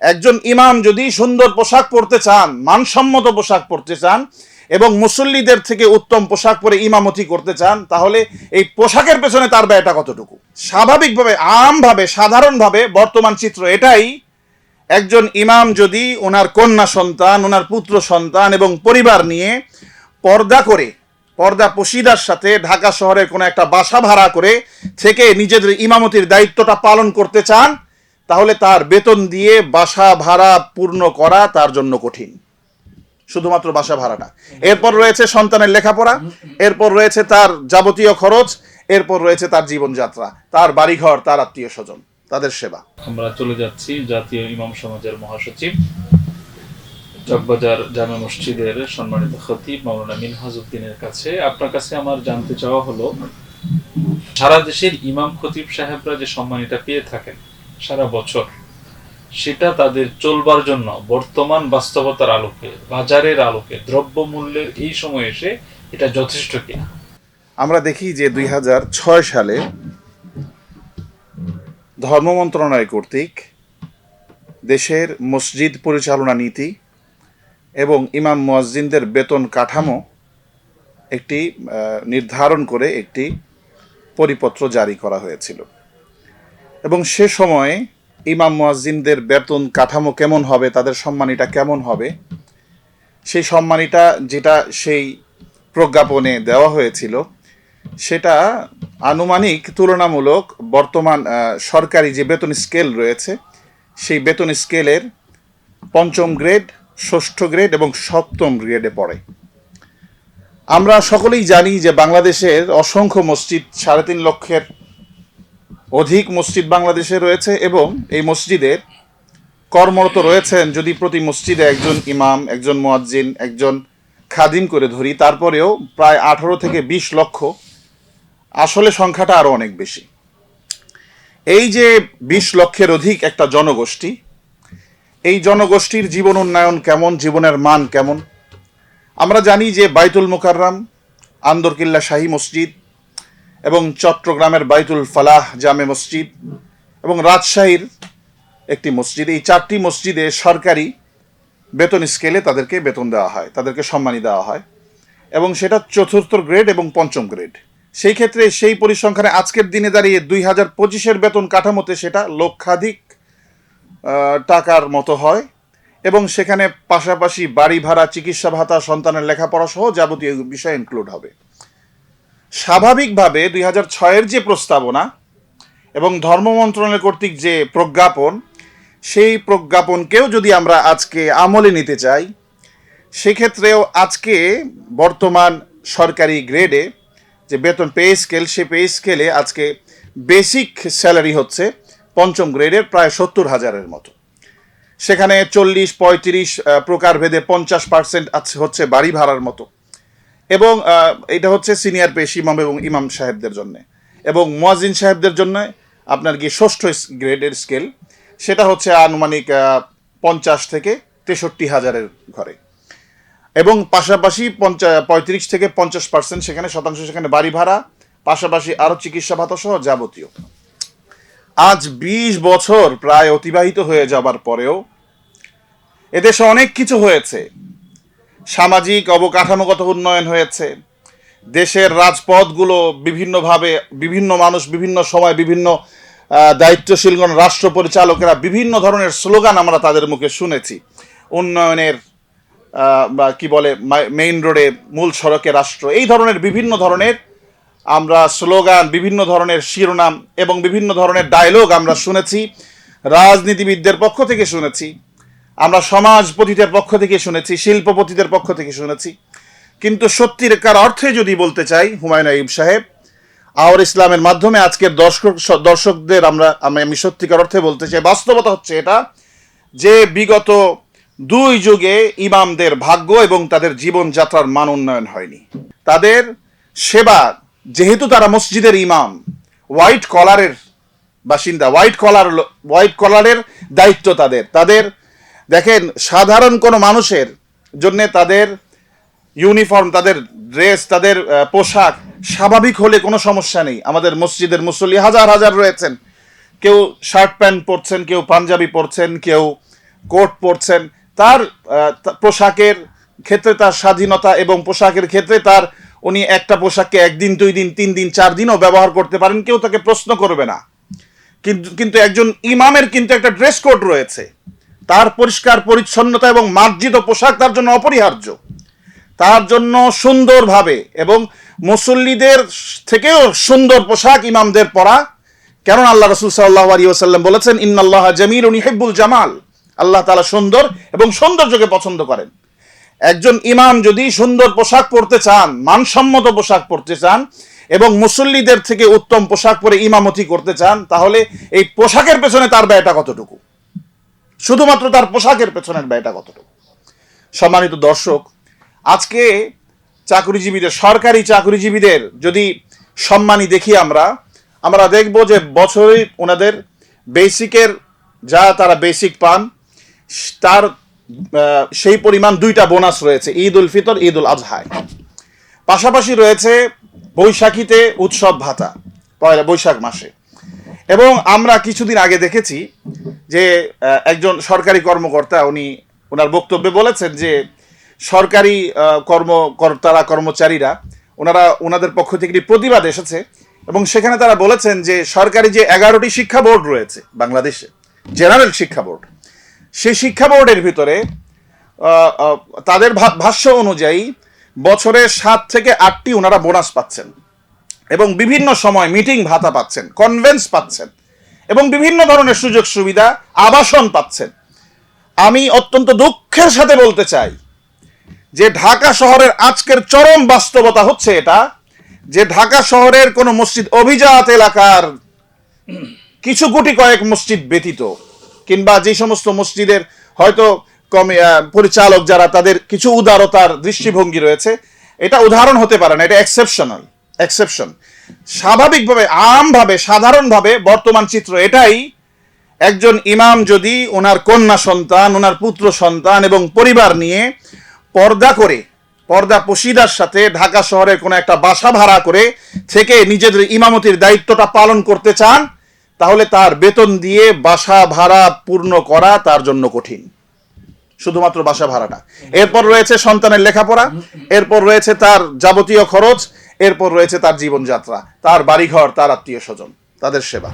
একজন ইমাম যদি সুন্দর পোশাক পরতে চান, মানসম্মত পোশাক পরতে চান এবং মুসল্লিদের থেকে উত্তম পোশাক পরে ইমামতি করতে চান, তাহলে এই পোশাকের পেছনে তার ব্যয়টা কতটুকু? স্বাভাবিকভাবে, আমভাবে, সাধারণভাবে বর্তমান চিত্র এটাই, একজন ইমাম যদি ওনার কন্যা সন্তান, ওনার পুত্র সন্তান এবং পরিবার নিয়ে পর্দা করে, পর্দা পশিদার সাথে ঢাকা শহরের কোনো একটা বাসা ভাড়া করে থেকে নিজেদের ইমামতির দায়িত্বটা পালন করতে চান তাহলে তার বেতন দিয়ে বাসা ভাড়া পূর্ণ করা তার জন্য কঠিন। শুধুমাত্র বাসা ভাড়াটা। এরপর রয়েছে সন্তানের লেখাপড়া, এরপর রয়েছে তার যাবতীয় খরচ, এরপর রয়েছে তার জীবনযাত্রা, তার বাড়িঘর, তার আত্মীয় স্বজন, তাদের সেবা। আমরা চলে যাচ্ছি জাতীয় ইমাম সমাজের মহাসচিব, চকবাজার জামে মসজিদের সম্মানিত খতিব মাওলানা মিনহাজউদ্দিনের কাছে। আপনার কাছে আমার জানতে চাওয়া হলো, সারা দেশের ইমাম খতিব সাহেবরা যে সম্মানিটা পেয়ে থাকেন সারা বছর। সেটা তাদের চলবার জন্য বর্তমান বাস্তবতার আলোকে, বাজারের আলোকে দ্রব্য মূল্যের এই সময় এসে এটা যথেষ্ট কিনা। আমরা দেখি যে দুই সালে ধর্ম মন্ত্রণালয় কর্তৃক দেশের মসজিদ পরিচালনা নীতি এবং ইমাম মুয়াজ্জিনদের বেতন কাঠামো একটি নির্ধারণ করে একটি পরিপত্র জারি করা হয়েছিল। এবং সে সময়ে ইমাম মুয়াজ্জিনদের বেতন কাঠামো কেমন হবে, তাদের সম্মানীটা কেমন হবে, সেই সম্মানীটা যেটা সেই প্রজ্ঞাপনে দেওয়া হয়েছিল, সেটা আনুমানিক, তুলনামূলক বর্তমান সরকারি যে বেতন স্কেল রয়েছে, সেই বেতন স্কেলের পঞ্চম গ্রেড, ষষ্ঠ গ্রেড এবং সপ্তম গ্রেডে পড়ে। আমরা সকলেই জানি যে বাংলাদেশের অসংখ্য মসজিদ সাড়ে তিন লক্ষের অধিক মসজিদ বাংলাদেশে রয়েছে এবং এই মসজিদের কর্মরত রয়েছেন যদি প্রতি মসজিদে একজন ইমাম, একজন মোয়াজ্জিন, একজন খাদিম করে ধরি, তারপরেও প্রায় আঠারো থেকে বিশ লক্ষ। আসলে সংখ্যাটা আরও অনেক বেশি। এই যে বিশ লক্ষের অধিক একটা জনগোষ্ঠী, এই জনগোষ্ঠীর জীবন উন্নয়ন কেমন, জীবনের মান কেমন? আমরা জানি যে বাইতুল মোকাররাম, আন্দরকিল্লা শাহী মসজিদ এবং চট্টগ্রামের বাইতুল ফালাহ জামে মসজিদ এবং রাজশাহীর একটি মসজিদ। এই চারটি মসজিদে সরকারি বেতন স্কেলে তাদেরকে বেতন দেওয়া হয়, তাদেরকে সম্মানী দেওয়া হয় এবং সেটা চতুর্থ গ্রেড এবং পঞ্চম গ্রেড। সেই ক্ষেত্রে সেই পরিসংখ্যানে আজকের দিনে দাঁড়িয়ে দুই হাজার পঁচিশের বেতন কাঠামোতে সেটা লক্ষাধিক টাকার মতো হয় এবং সেখানে পাশাপাশি বাড়ি ভাড়া, চিকিৎসা ভাতা, সন্তানের লেখাপড়া সহ যাবতীয় বিষয় ইনক্লুড হবে। স্বাভাবিকভাবে দুই হাজার ছয়ের যে প্রস্তাবনা এবং ধর্ম মন্ত্রণালয় কর্তৃক যে প্রজ্ঞাপন, সেই প্রজ্ঞাপনকেও যদি আমরা আজকে আমলে নিতে চাই, সেক্ষেত্রেও আজকে বর্তমান সরকারি গ্রেডে যে বেতন পে স্কেল, সে পে স্কেলে আজকে বেসিক স্যালারি হচ্ছে পঞ্চম গ্রেডের প্রায় সত্তর হাজারের মতো। সেখানে চল্লিশ পঁয়ত্রিশ প্রকারভেদে পঞ্চাশ পার্সেন্ট আছে হচ্ছে বাড়ি ভাড়ার মতো। এবং এটা হচ্ছে সিনিয়র পেশ ইমাম এবং ইমাম সাহেবদের জন্য। এবং মোয়াজিন সাহেবদের জন্য আপনার কি ষষ্ঠ গ্রেডের স্কেল, সেটা হচ্ছে আনুমানিক পঞ্চাশ থেকে তেষট্টি হাজারের ঘরে। এবং পাশাপাশি পঞ্চা, পঁয়ত্রিশ থেকে পঞ্চাশ পার্সেন্ট সেখানে শতাংশ সেখানে বাড়ি ভাড়া, পাশাপাশি আরও চিকিৎসা ভাতা সহ যাবতীয়। আজ বিশ বছর প্রায় অতিবাহিত হয়ে যাবার পরেও এদেশে অনেক কিছু হয়েছে। সামাজিক অবকাঠামোগত উন্নয়ন হয়েছে। দেশের রাজপথগুলো বিভিন্নভাবে বিভিন্ন মানুষ বিভিন্ন সময় বিভিন্ন দায়িত্বশীলগণ, রাষ্ট্র পরিচালকেরা বিভিন্ন ধরনের স্লোগান আমরা তাদের মুখে শুনেছি। উন্নয়নের বা কি বলে মেইন রোডে মূল সড়কে রাষ্ট্র, এই ধরনের বিভিন্ন ধরনের আমরা স্লোগান, বিভিন্ন ধরনের শিরোনাম এবং বিভিন্ন ধরনের ডায়লগ আমরা শুনেছি, রাজনীতিবিদদের পক্ষ থেকে শুনেছি। আমরা সমাজপতিদের পক্ষ থেকে শুনেছি, শিল্পপতিদের পক্ষ থেকে শুনেছি। কিন্তু সত্যিকার অর্থে যদি বলতে চাই, হুমায়ুন আইব সাহেব, আওয়ার ইসলামের মাধ্যমে আজকের দর্শক দর্শকদের আমরা আমি সত্যিকার অর্থে বলতে চাই, বাস্তবতা হচ্ছে এটা যে বিগত দুই যুগে ইমামদের ভাগ্য এবং তাদের জীবনযাত্রার মান উন্নয়ন হয়নি। তাদের সেবা, যেহেতু তারা মসজিদের ইমাম, হোয়াইট কলারের বাসিন্দা, হোয়াইট কলার হোয়াইট কলারের দায়িত্ব তাদের। তাদের দেখেন, সাধারণ কোনো মানুষের জন্য তাদের ইউনিফর্ম, তাদের ড্রেস, তাদের পোশাক স্বাভাবিক হলে কোনো সমস্যা নেই। আমাদের মসজিদের মুসল্লি হাজার হাজার রয়েছেন। কেউ শার্ট প্যান্ট পরছেন, কেউ পাঞ্জাবি পরছেন, কেউ কোট পরছেন। তার পোশাকের ক্ষেত্রে তার স্বাধীনতা এবং পোশাকের ক্ষেত্রে তার উনি একটা পোশাককে একদিন, দুই দিন, তিন দিন, চার দিনও ব্যবহার করতে পারেন, কেউ তাকে প্রশ্ন করবে না। কিন্তু কিন্তু একজন ইমামের কিন্তু একটা ড্রেস কোড রয়েছে। তার পরিষ্কার, পরিচ্ছন্নতা এবং মার্জিত পোশাক তার জন্য অপরিহার্য। তার জন্য সুন্দরভাবে এবং মুসল্লিদের থেকেও সুন্দর পোশাক ইমামদের পরা। কেন আল্লাহ রসুল সাল্লাহ আলী ওসাল্লাম বলেছেন, ইন্নাল্লাহ জামিল হেব্বুল জামাল। আল্লাহ তালা সুন্দর এবং সৌন্দর্যকে পছন্দ করেন। একজন ইমাম যদি সুন্দর পোশাক পরতে চান, মানসম্মত পোশাক পরতে চান এবং মুসল্লিদের থেকে উত্তম পোশাক পরে ইমামতি করতে চান, তাহলে এই পোশাকের পেছনে তার ব্যয়টা কতটুকু? শুধুমাত্র তার পোশাকের পেছনের ব্যয়টা কতটুকু? সম্মানিত দর্শক, আজকে চাকরিজীবীদের, সরকারি চাকরিজীবীদের যদি সম্মানী দেখি আমরা আমরা দেখব যে বছরে ওনাদের বেসিকের যা তারা বেসিক পান, তার সেই পরিমাণ দুইটা বোনাস রয়েছে, ঈদ উল ফিতর, ঈদ উল আজহায়। পাশাপাশি রয়েছে বৈশাখীতে উৎসব ভাতা, পয়লা বৈশাখ মাসে। এবং আমরা কিছুদিন আগে দেখেছি যে একজন সরকারি কর্মকর্তা, উনি ওনার বক্তব্যে বলেছেন যে, সরকারি কর্মকর্তারা কর্মচারীরা ওনারা ওনাদের পক্ষ থেকে একটি প্রতিবাদ এসেছে এবং সেখানে তারা বলেছেন যে, সরকারি যে এগারোটি শিক্ষা বোর্ড রয়েছে, বাংলাদেশে, জেনারেল শিক্ষা বোর্ড, সেই শিক্ষা বোর্ডের ভিতরে তাদের ভাষ্য অনুযায়ী বছরে সাত থেকে আটটি ওনারা বোনাস পাচ্ছেন এবং বিভিন্ন সময় মিটিং ভাতা পাচ্ছেন কনভেন্স পাচ্ছেন। এবং বিভিন্ন ধরনের সুযোগ সুবিধা আবাসন পাচ্ছেন। আমি অত্যন্ত দুঃখের সাথে বলতে চাই যে ঢাকা শহরের আজকের চরম বাস্তবতা হচ্ছে এটা, যে ঢাকা শহরের কোনো মসজিদ অভিজাত এলাকার কিছু গুটি কয়েক মসজিদ ব্যতীত, কিংবা যে সমস্ত মসজিদের হয়তো কমে পরিচালক যারা, তাদের কিছু উদারতার দৃষ্টিভঙ্গি রয়েছে, এটা উদাহরণ হতে পারে না, এটা এক্সেপশনাল এক্সেপশন স্বাভাবিকভাবে আমভাবে সাধারণভাবে বর্তমান চিত্র এটাই একজন ইমাম যদি ওনার কন্যা সন্তান, ওনার পুত্র সন্তান এবং পরিবার নিয়ে পর্দা করে, পর্দা পশিদার সাথে ঢাকা শহরের কোনো একটা বাসা ভাড়া করে থেকে নিজেদের ইমামতির দায়িত্বটা পালন করতে চান, তাহলে তার বেতন দিয়ে বাসা ভাড়া পূর্ণ করা তার জন্য কঠিন। শুধুমাত্র বাসা ভাড়াটা। এরপর রয়েছে সন্তানের লেখাপড়া, এরপর রয়েছে তার যাবতীয় খরচ এরপর রয়েছে তার জীবনযাত্রা তার বাড়িঘর তার আত্মীয় স্বজন তাদের সেবা।